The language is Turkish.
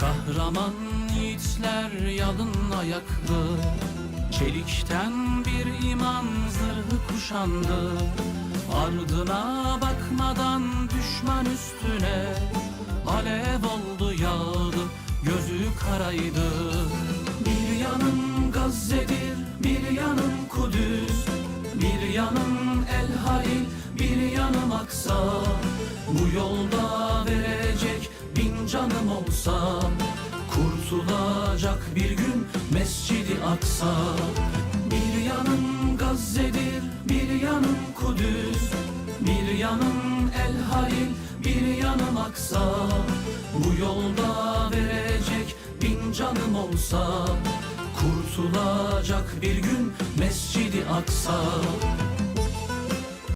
Kahraman yiğitler yalın ayaklı. Çelikten bir iman zırhı kuşandı. Ardına bakmadan düşman üstüne Alev oldu yağdı gözü karaydı. Bir yanım Gazze'dir bir yanım Kudüs. Bir yanım El Halil bir yanım Aksa. Bu yolda verecek bin canım olsa Kurtulacak bir gün Mescidi Aksa. Bir yanım Gazze'dir bir yanım Kudüs. Bir yanım El Halil bir yanım Aksa. Bu yolda verecek bin canım olsa Kurtulacak bir gün Mescidi Aksa